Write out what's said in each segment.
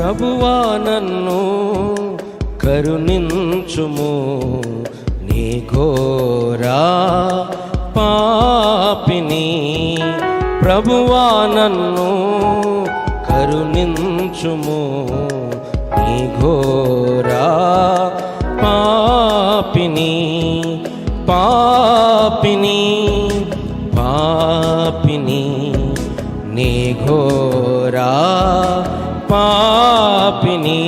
ప్రభువా నన్ను కరుణించుము నీ ఘోరా పాపిని. ప్రభువా నన్ను కరుణించుము నీ ఘోరా పాపిని. పాపిని పాపిని నీ ఘోరా పాపిని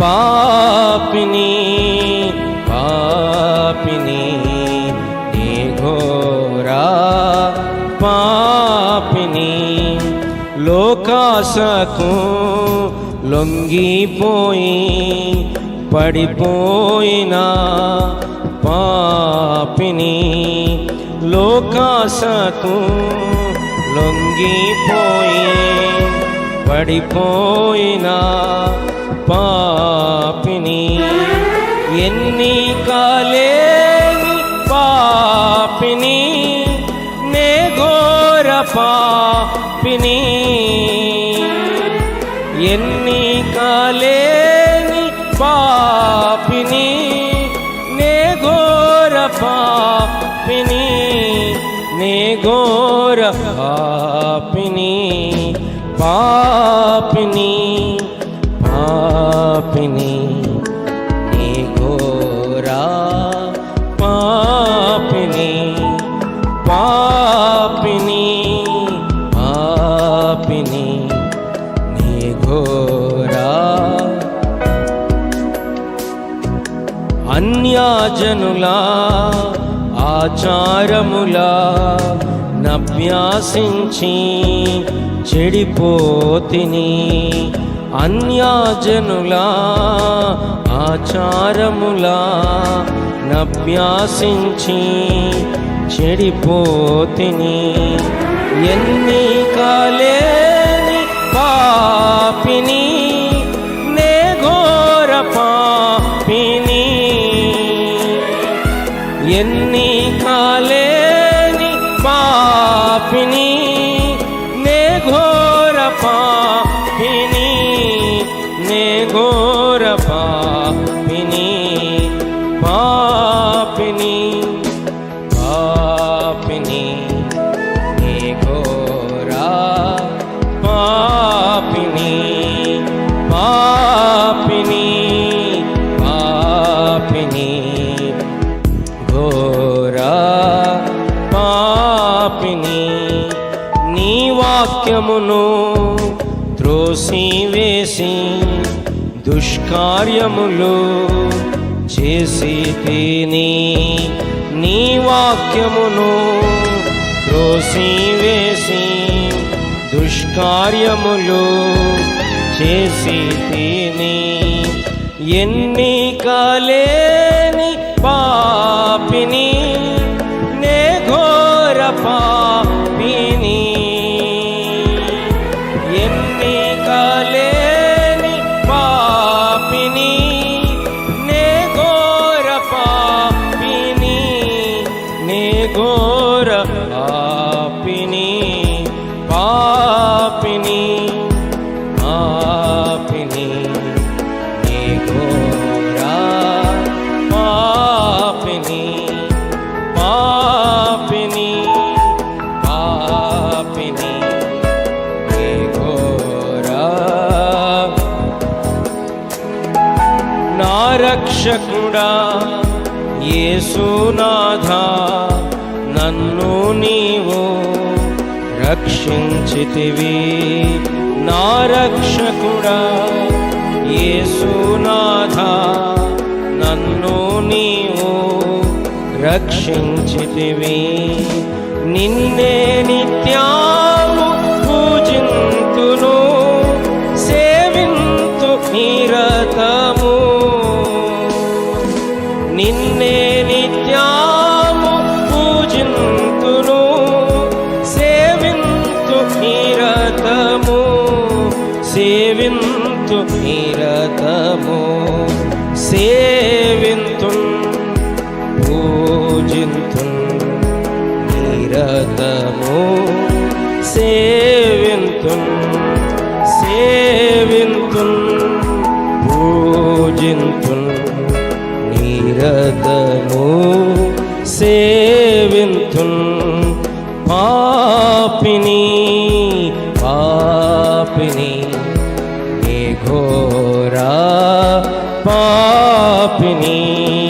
పాపిని పాపిని నీ ఘోరా పాపిని. లోకాశకు లొంగిపోయి పడిపోయిన పాపిని. లోకాశకు లొంగిపోయి పడిపోయిన పాపిని. ఎన్ని కాలేని పాపిని. నే ఘోర పాపిని. పాపిని నీ గోరా పాపిని పాపిని పాపిని నీ గోరా అన్యాజనులా ఆచారములా నభ్యాసించి చెడిపోతిని. అన్యాజనులా ఆచారములా నభ్యాసించి చెడిపోతిని. ఎన్ని కాలేని పాపిని నే ఘోర పాపిని. ఎన్ని కాలేని పాపిని నే ఘోర పాపిని. వాక్యమును త్రోసివేసి దుష్కార్యములు చేసి తిని నీ వాక్యమును త్రోసివేసి దుష్కార్యములు చేసి తిని ఎన్ని కాలేని పాపిని घोर आपिनी पापिनी आपिनी एोरा पापिनी पापिनी पापिनी एोरा नारक्षुडा ये सुनाधा నన్ను నీవు రక్షించితివి. నా రక్షకుడా యేసునాథ నన్ను నీవు రక్షించితివి. నిన్నే నిత్యా సేవింతు నిరతము సేవింతు పూజింతు నిరతము. సేవింతు సేవింతు పూజింతు నిరతము. సేవింతు పాపిని పాపిని పాపిని